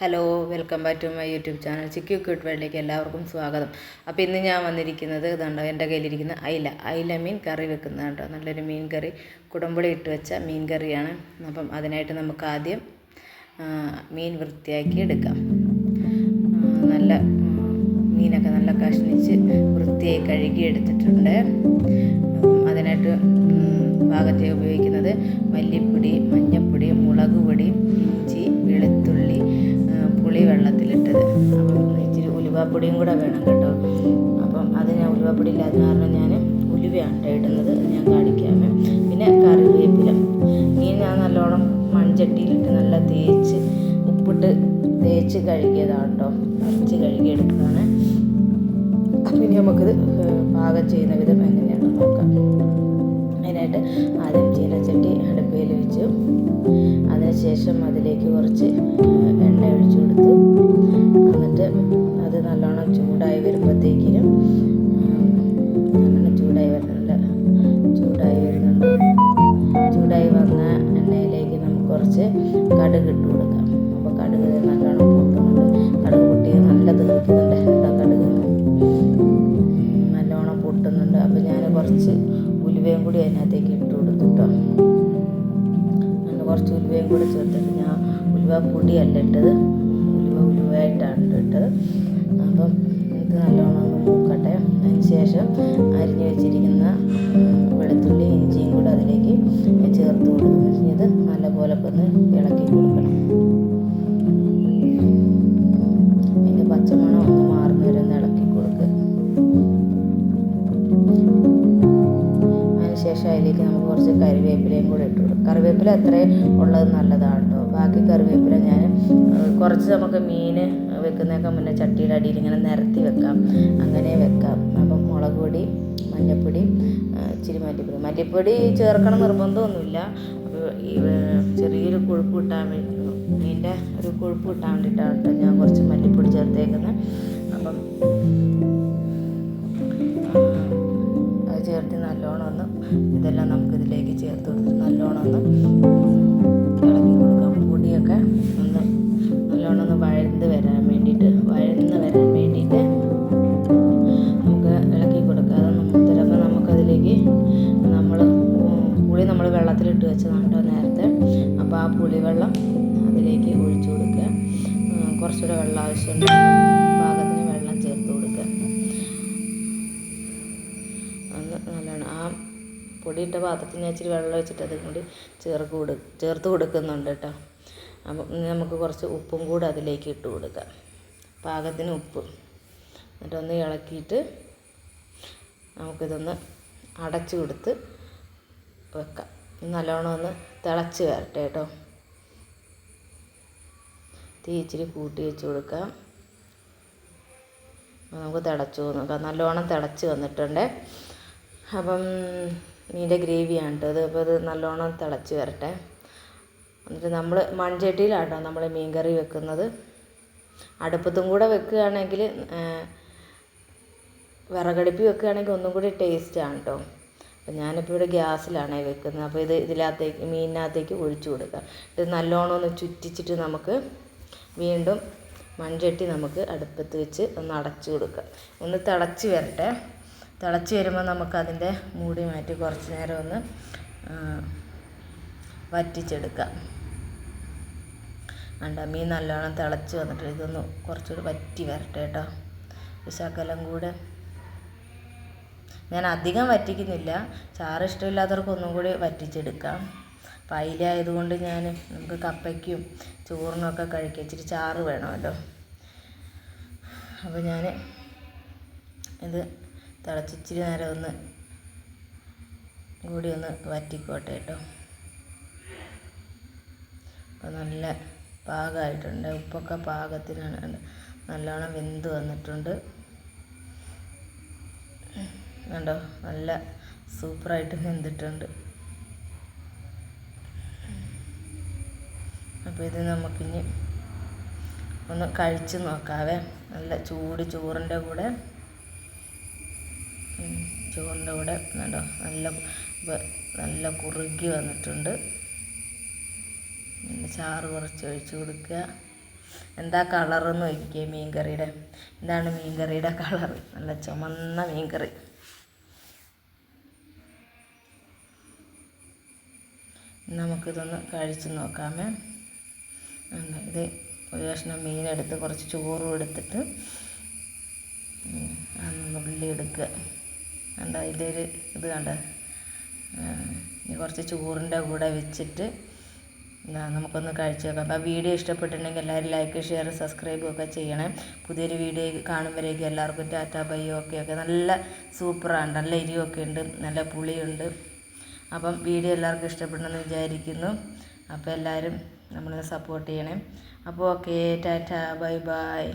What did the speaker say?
Hello welcome back to my YouTube channel Chikki cute വേൾഡിലേക്ക് എല്ലാവർക്കും സ്വാഗതം. അപ്പോൾ ഇന്ന് ഞാൻ വന്നിരിക്കുന്നത് ഇതുണ്ടോ എന്റെ കയ്യിലിരിക്കുന്ന അയില. അയില മീൻ കറി വെക്കുന്നത് കേട്ടോ. നല്ലൊരു മീൻ കറി. കുടമ്പുളി ഇട്ട് വെച്ച മീൻ കറിയാണ്. അപ്പം അതിനായിട്ട് നമുക്ക് ആദ്യം മീൻ വൃത്തിയാക്കി എടുക്കാം. നല്ല മീനൊക്കെ നല്ല കഷ്ണിച്ച് വൃത്തിയായി കഴുകി എടുത്തിട്ടുണ്ട്. അതിനായിട്ട് പാകത്തെ ഉപയോഗിക്കുന്നത് മല്ലിപ്പൊടി മഞ്ഞൾപ്പൊടി മുളക് പൊടി ഇച്ചിരി ഉലുവാപ്പൊടിയും കൂടെ വേണം കേട്ടോ. അപ്പം അത് ഞാൻ ഉലുവാപ്പൊടി ഇല്ലാത്ത കാരണം ഞാൻ ഉലുവയാണ് ഇടുന്നത്. ഞാൻ കാണിക്കാമേ. പിന്നെ കറിവേപ്പില. മീൻ ഞാൻ നല്ലോണം മൺചട്ടിയിലിട്ട് നല്ല തേച്ച് ഉപ്പിട്ട് തേച്ച് കഴുകിയതാണ് കേട്ടോ അരച്ച് കഴുകിയെടുത്തതാണ്. ഇനി നമുക്കിത് പാകം ചെയ്യുന്ന വിധം എങ്ങനെയാണെന്ന് നോക്കാം. അതിനായിട്ട് ആദ്യം അതിനുശേഷം അതിലേക്ക് കുറച്ച് എണ്ണ ഒഴിച്ചു കൊടുത്തു. എന്നിട്ട് അത് നല്ലോണം ചൂടായി വരുമ്പോഴത്തേക്കിനും കുറച്ച് ഉലുവയും കൂടെ ചേർത്തിട്ട് ഞാൻ ഉലുവ പൊടിയല്ല ഇട്ടത്. ഉലുവ ഉലുവയായിട്ടാണ് ട്ടോ ഇട്ടത്. അപ്പം ഇത് നല്ലോണം ഒന്ന് മൂക്കട്ടെ. അതിന് ശേഷം അരിഞ്ഞ് വെച്ചിരിക്കുന്ന വെളുത്തുള്ളി ഇഞ്ചിയും കൂടെ അതിലേക്ക് ചേർത്ത് കൊടുക്കും ഇത് നല്ലപോലെ ഒന്ന് ഇളക്കി കൊടുക്കണം. അതിലേക്ക് നമുക്ക് കുറച്ച് കറിവേപ്പിലയും കൂടെ ഇട്ട് കൊടുക്കും. കറിവേപ്പില അത്രയും ഉള്ളത് നല്ലതാണ് കേട്ടോ ബാക്കി കറിവേപ്പില ഞാൻ കുറച്ച് നമുക്ക് മീൻ വെക്കുന്നതൊക്കെ മുന്നേ ചട്ടിയുടെ അടിയിൽ ഇങ്ങനെ നിരത്തി വെക്കാം. അങ്ങനെ വെക്കാം. അപ്പം മുളക് പൊടി മഞ്ഞൾപ്പൊടി ഇച്ചിരി മല്ലിപ്പൊടി. മല്ലിപ്പൊടി ചേർക്കണം നിർബന്ധമൊന്നുമില്ല. ചെറിയൊരു കൊഴുപ്പ് കിട്ടാൻ വേണ്ടി മീനിന്റെ ഒരു കൊഴുപ്പ് കിട്ടാൻ വേണ്ടിയിട്ടാണ് കേട്ടോ ഞാൻ കുറച്ച് മല്ലിപ്പൊടി ചേർത്തേക്കുന്നത്. അപ്പം ഇതെല്ലാം നമുക്ക് ഇതിലേക്ക് ചേർത്ത് കൊടുത്ത് നല്ലോണം ഒന്ന് ഇളക്കി കൊടുക്കാം. പൊടിയൊക്കെ ഒന്ന് നല്ലോണം ഒന്ന് വഴന്ന് വരാൻ വേണ്ടിയിട്ട് വഴന്ന് വരാൻ വേണ്ടിയിട്ട് നമുക്ക് ഇളക്കി കൊടുക്കാം. അതൊന്ന് ചിലപ്പോൾ നമുക്കതിലേക്ക് നമ്മൾ പുളി നമ്മൾ വെള്ളത്തിലിട്ട് വെച്ചതാണ് കേട്ടോ നേരത്തെ. അപ്പോൾ ആ പുളിവെള്ളം അതിലേക്ക് ഒഴിച്ചു കൊടുക്കുക. കുറച്ചുകൂടെ വെള്ളം ആവശ്യമുണ്ട്. പാകത്തിന് പൊടിയിട്ട പാത്രത്തിൽ ഞാൻ ഇച്ചിരി വെള്ളം വെച്ചിട്ട് അതും കൂടി ചേർക്ക് കൊടു ചേർത്ത് കൊടുക്കുന്നുണ്ട് കേട്ടോ. അപ്പം നമുക്ക് കുറച്ച് ഉപ്പും കൂടെ അതിലേക്ക് ഇട്ട് കൊടുക്കാം. പാകത്തിന് ഉപ്പ്. എന്നിട്ടൊന്ന് ഇളക്കിയിട്ട് നമുക്കിതൊന്ന് അടച്ചു കൊടുത്ത് വെക്കാം. നല്ലോണം ഒന്ന് തിളച്ച് വരട്ടെ കേട്ടോ. തീ ഇച്ചിരി കൂട്ടി വെച്ച് കൊടുക്കാം. നമുക്ക് തിളച്ചു നോക്കാം നല്ലോണം തിളച്ച് വന്നിട്ടുണ്ട്. അപ്പം മീന്റെ ഗ്രേവിയാണ് കേട്ടോ. അത് അപ്പോൾ അത് നല്ലോണം തിളച്ച് വരട്ടെ. എന്നിട്ട് നമ്മൾ മൺചട്ടിയിലാട്ടോ നമ്മൾ മീൻ കറി വെക്കുന്നത്. അടുപ്പത്തും കൂടെ വെക്കുകയാണെങ്കിൽ വിറകടുപ്പി വെക്കുകയാണെങ്കിൽ ഒന്നും കൂടി ടേസ്റ്റാണ് കേട്ടോ. അപ്പം ഞാനിപ്പോൾ ഇവിടെ ഗ്യാസിലാണ് വെക്കുന്നത്. അപ്പോൾ ഇത് ഇതിനകത്തേക്ക് മീനിനകത്തേക്ക് ഒഴിച്ചു കൊടുക്കുക. ഇത് നല്ലോണം ഒന്ന് ചുറ്റിച്ചിട്ട് നമുക്ക് വീണ്ടും മൺചട്ടി നമുക്ക് അടുപ്പത്ത് വെച്ച് ഒന്ന് അടച്ചു കൊടുക്കുക. ഒന്ന് തിളച്ച് വരട്ടെ. തിളച്ച് വരുമ്പോൾ നമുക്കതിന്റെ മൂടി മാറ്റി കുറച്ച് നേരം ഒന്ന് വറ്റിച്ചെടുക്കാം. വേണ്ട മീൻ നല്ലോണം തിളച്ച് വന്നിട്ട് ഇതൊന്ന് കുറച്ചുകൂടി വറ്റി വരട്ടെ കേട്ടോ. ശകലം കൂടെ. ഞാൻ അധികം വറ്റിക്കുന്നില്ല. ചാറ് ഇഷ്ടമില്ലാത്തവർക്ക് ഒന്നും കൂടി വറ്റിച്ചെടുക്കാം. അപ്പം ഞാൻ നമുക്ക് കപ്പയ്ക്കും ചോറിനൊക്കെ കഴിക്കാം. ഇച്ചിരി ചാറ് വേണമല്ലോ. അപ്പോൾ ഞാൻ ഇത് തിളച്ച് ഇച്ചിരി നേരം ഒന്ന് കൂടി ഒന്ന് വറ്റിക്കോട്ടെ കേട്ടോ. അപ്പോൾ നല്ല പാകമായിട്ടുണ്ട് ഉപ്പൊക്കെ പാകത്തിനാണ്. നല്ലോണം വെന്ത് വന്നിട്ടുണ്ട്. കണ്ടോ? നല്ല സൂപ്പറായിട്ട് വെന്തിട്ടുണ്ട്. അപ്പോൾ ഇത് നമുക്കിനി ഒന്ന് കഴിച്ച് നോക്കാവേ. നല്ല ചൂട് ചോറിന്റെ കൂടെ. ഉം, ഇവിടെ കണ്ടോ നല്ല നല്ല കുറുകി വന്നിട്ടുണ്ട്. ചാറ് കുറച്ച് ഒഴിച്ച് കൊടുക്കുക. എന്താ കളറെന്ന് നോക്കിക്കേ മീൻ എന്താണ് മീൻകറിയുടെ മീൻ കറിയുടെ കളർ നല്ല ചുമന്ന മീൻകറി. നമുക്കിതൊന്ന് കഴിച്ച് നോക്കാമേ. ഇത്? ഒരു കഷ്ണം മീനെടുത്ത് കുറച്ച് ചോറും എടുത്തിട്ട് ഉള്ളി എടുക്കുക. കണ്ട ഒരു ഇത് കണ്ട? ഇനി കുറച്ച് ചോറിന്റെ കൂടെ വെച്ചിട്ട് ഇതാ നമുക്കൊന്ന് കഴിച്ച് നോക്കാം. അപ്പോൾ വീഡിയോ ഇഷ്ടപ്പെട്ടിട്ടുണ്ടെങ്കിൽ എല്ലാവരും ലൈക്ക് ഷെയർ സബ്സ്ക്രൈബും ഒക്കെ ചെയ്യണം. പുതിയൊരു വീഡിയോ കാണുമ്പോഴേക്കും എല്ലാവർക്കും ടാറ്റ ബയ്യോ ഒക്കെ ഒക്കെ നല്ല സൂപ്പറാണ്. നല്ല എരിവൊക്കെ ഉണ്ട് നല്ല പുളിയുണ്ട്. അപ്പം വീഡിയോ എല്ലാവർക്കും ഇഷ്ടപ്പെടണമെന്ന് വിചാരിക്കുന്നു. അപ്പോൾ എല്ലാവരും നമ്മളെ സപ്പോർട്ട് ചെയ്യണേ. അപ്പോൾ ഓക്കെ ടാറ്റ ബൈ ബൈ